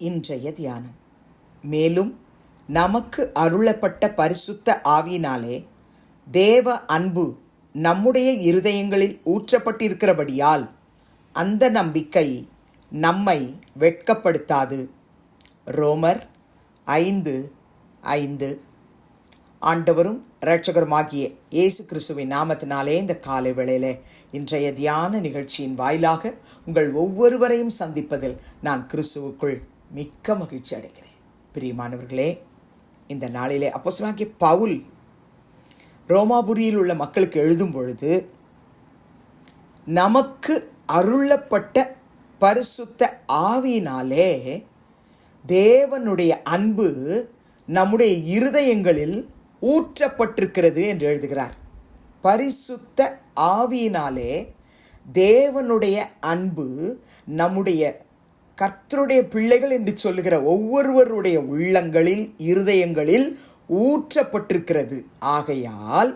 இன்றைய தியானம். மேலும் நமக்கு அருளப்பட்ட பரிசுத்த ஆவியினாலே தேவ அன்பு நம்முடைய இருதயங்களில் ஊற்றப்பட்டிருக்கிறபடியால் அந்த நம்பிக்கை நம்மை வெட்கப்படுத்தாது. ரோமர் ஐந்து ஐந்து. ஆண்டவரும் இரட்சகருமாகிய இயேசு கிறிஸ்துவின் நாமத்தினாலே இந்த காலை வேளையில் இன்றைய தியான நிகழ்ச்சியின் வாயிலாக உங்கள் ஒவ்வொருவரையும் சந்திப்பதில் நான் கிறிஸ்துவுக்குள் மிக்க மகிழ்ச்சி அடைகிறேன். பிரியமானவர்களே இந்த நாளிலே அப்போஸ்தலனாகிய பவுல் ரோமாபுரியில் உள்ள மக்களுக்கு எழுதும் பொழுது நமக்கு அருளப்பட்ட பரிசுத்த ஆவியினாலே தேவனுடைய அன்பு நம்முடைய இருதயங்களில் ஊற்றப்பட்டிருக்கிறது என்று எழுதுகிறார். பரிசுத்த ஆவியினாலே தேவனுடைய அன்பு நம்முடைய கர்த்தருடைய பிள்ளைகள் என்று சொல்லுகிற ஒவ்வொருவருடைய உள்ளங்களில் இருதயங்களில் ஊற்றப்பட்டிருக்கிறது. ஆகையால்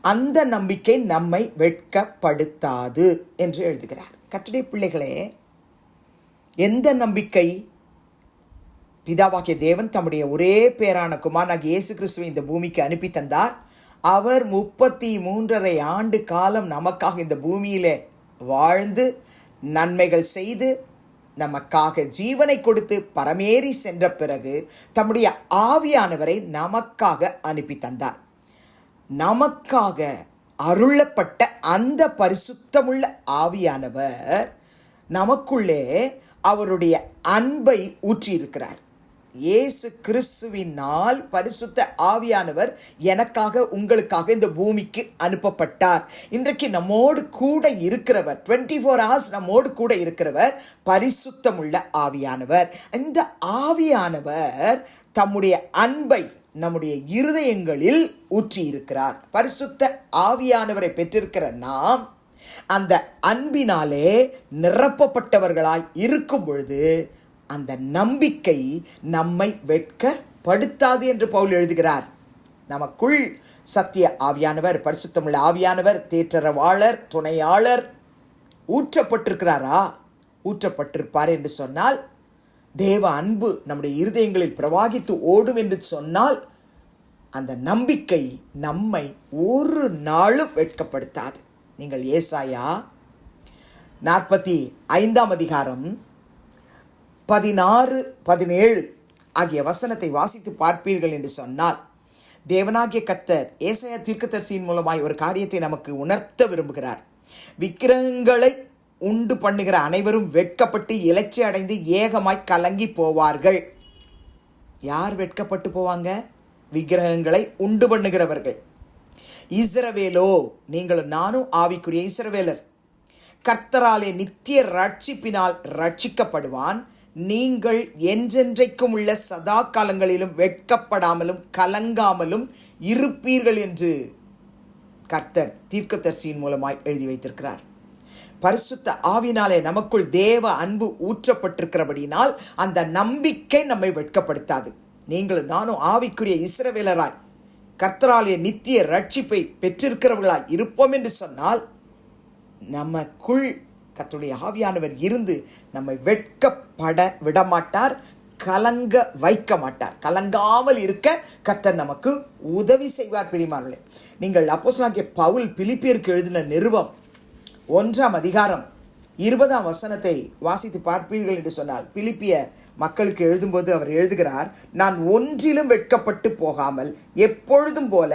அந்த நம்பிக்கை நம்மை வெட்கப்படுத்தாது என்று எழுதுகிறார். கற்றுடைய பிள்ளைகளே எந்த நம்பிக்கை? பிதாவாகிய தேவன் தம்முடைய ஒரே பேரான குமாரனாகிய இயேசு கிறிஸ்துவை இந்த பூமிக்கு அனுப்பி தந்தார். அவர் முப்பத்தி மூன்றரை ஆண்டு காலம் நமக்காக இந்த பூமியில் வாழ்ந்து நன்மைகள் செய்து நமக்காக ஜீவனை கொடுத்து பரமேறி சென்ற பிறகு தம்முடைய ஆவியானவரை நமக்காக அனுப்பி தந்தார். நமக்காக அருளப்பட்ட அந்த பரிசுத்தமுள்ள ஆவியானவர் நமக்குள்ளே அவருடைய அன்பை ஊற்றியிருக்கிறார். இயேசு கிறிஸ்துவினால் பரிசுத்த ஆவியானவர் எனக்காக உங்களுக்காக இந்த பூமிக்கு அனுப்பப்பட்டார். இன்றைக்கு நம்மோடு கூட இருக்கிறவர் டுவெண்ட்டி ஃபோர் ஹவர்ஸ் நம்மோடு கூட இருக்கிறவர் பரிசுத்தமுள்ள ஆவியானவர். இந்த ஆவியானவர் தம்முடைய அன்பை நம்முடைய இருதயங்களில் ஊற்றி இருக்கிறார் பரிசுத்த ஆவியானவரை பெற்றிருக்கிற நாம் அந்த அன்பினாலே நிரப்பப்பட்டவர்களாய் இருக்கும் பொழுது அந்த நம்பிக்கை நம்மை வெட்கப்படுத்தாது என்று பவுல் எழுதுகிறார். நமக்குள் சத்திய ஆவியானவர் பரிசுத்தமுள்ள ஆவியானவர் தேற்றரவாளர் துணையாளர் ஊற்றப்பட்டிருக்கிறாரா? ஊற்றப்பட்டிருப்பார் என்று சொன்னால் தேவ அன்பு நம்முடைய இருதயங்களில் பிரவாகித்து ஓடும் என்று சொன்னால் அந்த நம்பிக்கை நம்மை ஒரு நாளும் வெட்கப்படுத்தாது. நீங்கள் ஏசாயா நாற்பத்தி ஐந்தாம் அதிகாரம் பதினாறு பதினேழு ஆகிய வசனத்தை வாசித்து பார்ப்பீர்கள் என்று சொன்னால் தேவனாகிய கத்தர் ஏசைய தீர்க்கதரிசியின் மூலமாய் ஒரு காரியத்தை நமக்கு உணர்த்த விரும்புகிறார். விக்கிரகங்களை உண்டு பண்ணுகிற அனைவரும் வெட்கப்பட்டு இலச்சி அடைந்து ஏகமாய் கலங்கி போவார்கள். யார் வெட்கப்பட்டு போவாங்க? விக்கிரகங்களை உண்டு பண்ணுகிறவர்கள். இஸ்ரவேலோ நீங்களும் நானும் ஆவிக்குரிய இஸ்ரவேலர். கர்த்தராலே நித்திய ரட்சிப்பினால் ரட்சிக்கப்படுவான். நீங்கள் என்றென்றைக்கும் உள்ள சதா காலங்களிலும் வெட்கப்படாமலும் கலங்காமலும் இருப்பீர்கள் என்று கர்த்தர் தீர்க்கதரிசியின் மூலமாய் எழுதி வைத்திருக்கிறார். பரிசுத்த ஆவினாலே நமக்குள் தேவ அன்பு ஊற்றப்பட்டிருக்கிறபடினால் அந்த நம்பிக்கை நம்மை வெட்கப்படுத்தாது. நீங்களும் நானும் ஆவிக்குரிய இஸ்ரவேலராய் கர்த்தராலே நித்திய ரட்சிப்பை பெற்றிருக்கிறவர்களாய் இருப்போம் என்று சொன்னால் நமக்குள் கத்துடைய ஆவியானவர் இருந்து நம்மை வெட்கப்பட விடமாட்டார் கலங்க வைக்க மாட்டார். கலங்காமல் இருக்க கர்த்தர் நமக்கு உதவி செய்வார் பிரிமார்களே நீங்கள் அப்போஸ்தலனாகிய பவுல் பிலிப்பியருக்கு எழுதின நிருபம் ஒன்றாம் அதிகாரம் இருபதாம் வசனத்தை வாசித்து பார்ப்பீர்கள் என்று சொன்னால் பிலிப்பிய மக்களுக்கு எழுதும்போது அவர் எழுதுகிறார் நான் ஒன்றிலும் வெட்கப்பட்டு போகாமல் எப்பொழுதும் போல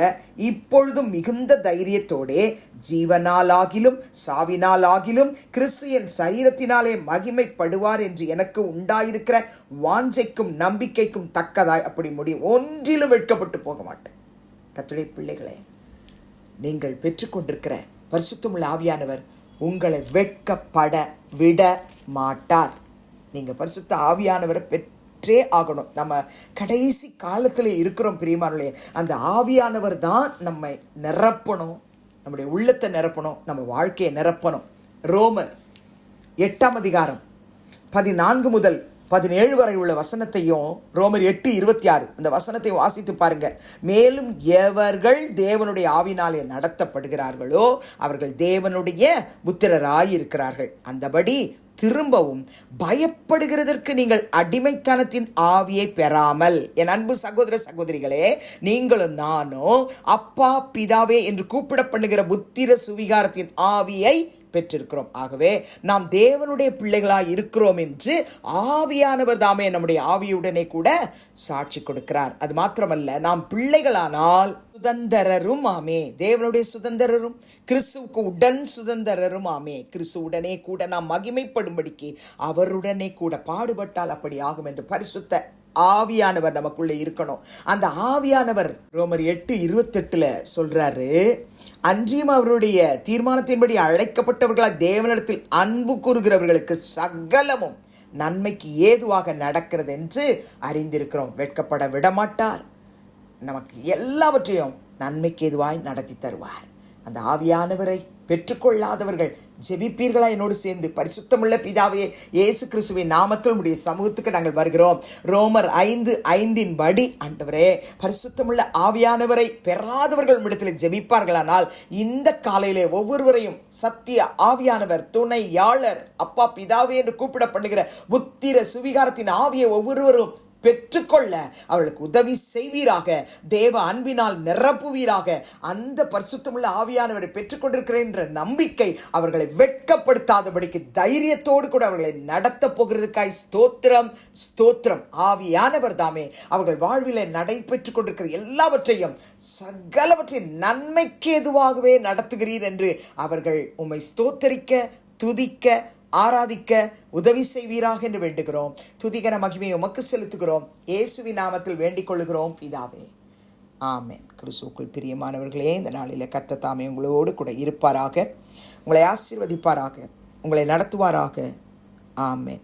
இப்பொழுதும் மிகுந்த தைரியத்தோடே ஜீவனாலாகிலும் சாவினாலாகிலும் கிறிஸ்து என் சரீரத்தினாலே மகிமைப்படுவார் என்று எனக்கு உண்டாயிருக்கிற வாஞ்சைக்கும் நம்பிக்கைக்கும் தக்கதாய் அப்படி முடியும். ஒன்றிலும் வெட்கப்பட்டு போக மாட்டேன். கத்துடைய பிள்ளைகளே நீங்கள் பெற்றுக்கொண்டிருக்கிற பரிசுத்தமுள்ள ஆவியானவர் உங்களை வெட்கப்பட விட மாட்டார். நீங்கள் பரிசுத்த ஆவியானவரை பெற்றே ஆகணும். நம்ம கடைசி காலத்தில் இருக்கிறோம் பிரியமானே அந்த ஆவியானவர் தான் நம்மை நிரப்பணும். நம்முடைய உள்ளத்தை நிரப்பணும். நம்ம வாழ்க்கையை நிரப்பணும். ரோமர் எட்டாம் அதிகாரம் பதினான்கு முதல் பதினேழு வரை உள்ள வசனத்தையும் ரோமர் எட்டு இருபத்தி ஆறு அந்த வசனத்தை வாசித்து பாருங்க. மேலும் எவர்கள் தேவனுடைய ஆவினாலே நடத்தப்படுகிறார்களோ அவர்கள் தேவனுடைய புத்திரராயிருக்கிறார்கள். அந்தபடி திரும்பவும் பயப்படுகிறதற்கு நீங்கள் அடிமைத்தனத்தின் ஆவியை பெறாமல் என் அன்பு சகோதர சகோதரிகளே நீங்களும் நானும் அப்பா பிதாவே என்று கூப்பிடப்படுகிற புத்திர சுவிகாரத்தின் ஆவியை பெற்றிருக்கிறோம். ஆகவே நாம் தேவனுடைய பிள்ளைகளாக இருக்கிறோம் என்று ஆவியானவர் தாமே நம்முடைய ஆவியுடனே கூட சாட்சி கொடுக்கிறார். அது மாத்திரமல்ல நாம் பிள்ளைகளானால் சுதந்திரரும் ஆமே. தேவனுடைய சுதந்திரரும் கிறிஸ்துவுக்கு உடன் சுதந்திரரும் ஆமே. கிறிஸ்துவுடனே கூட நாம் மகிமைப்படும்படிக்கு அவருடனே கூட பாடுபட்டால் அப்படி ஆகும் என்று பரிசுத்த ஆவியானவர் நமக்குள்ளே இருக்கணும். அந்த ஆவியானவர் ரோமர் எட்டு இருபத்தெட்டில் சொல்கிறாரு அன்றியும் அவருடைய தீர்மானத்தின்படி அழைக்கப்பட்டவர்களால் தேவனிடத்தில் அன்பு கூறுகிறவர்களுக்கு சகலமும் நன்மைக்கு ஏதுவாக நடக்கிறது என்று அறிந்திருக்கிறோம். வெட்கப்பட விடமாட்டார். நமக்கு எல்லாவற்றையும் நன்மைக்கு ஏதுவாய் நடத்தி தருவார். அந்த ஆவியானவரை பெற்றுக்கொள்ளாதவர்கள் ஜெபிப்பீர்களா? என்னோடு சேர்ந்து பரிசுத்தமுள்ள பிதாவே இயேசு கிறிஸ்துவின் நாமத்தில் உடைய சமூகத்துக்கு நாங்கள் வருகிறோம். ரோமர் ஐந்து ஐந்தின் படி ஆண்டவரே பரிசுத்தமுள்ள ஆவியானவரை பெறாதவர்கள் இடத்தில் ஜெபிப்பார்களானால் இந்த காலையிலே ஒவ்வொருவரையும் சத்திய ஆவியானவர் துணையாளர் அப்பா பிதாவே என்று கூப்பிடப்படுகிற புத்திர சுவிகாரத்தின் ஆவியை ஒவ்வொருவரும் பெற்றுக்கொள்ள அவர்களுக்கு உதவி செய்வீராக. தேவ அன்பினால் நிரப்புவீராக. அந்த பரிசுத்தமுள்ள ஆவியானவரை பெற்றுக்கொண்டிருக்கிறேன் என்ற நம்பிக்கை அவர்களை வெட்கப்படுத்தாதபடிக்கு தைரியத்தோடு கூட அவர்களை நடத்த போகிறதுக்காய் ஸ்தோத்திரம் ஸ்தோத்திரம். ஆவியானவர் தாமே அவர்கள் வாழ்வில் நடைபெற்றுக் கொண்டிருக்கிற எல்லாவற்றையும் சகலவற்றையும் நன்மைக்கு எதுவாகவே நடத்துகிறீர் என்று அவர்கள் உம்மை ஸ்தோத்தரிக்க துதிக்க ஆராதிக்க உதவி செய்வீராக என்று வேண்டுகிறோம். துதிகர மகிமையை உமக்கு செலுத்துகிறோம். இயேசுவி நாமத்தில் வேண்டிக் கொள்ளுகிறோம். பிதாவே ஆமேன். கிறிஸ்துக்குள் பிரியமானவர்களே இந்த நாளில் கத்த தாமே உங்களோடு கூட இருப்பாராக. உங்களை ஆசீர்வதிப்பாராக. உங்களை நடத்துவாராக. ஆமேன்.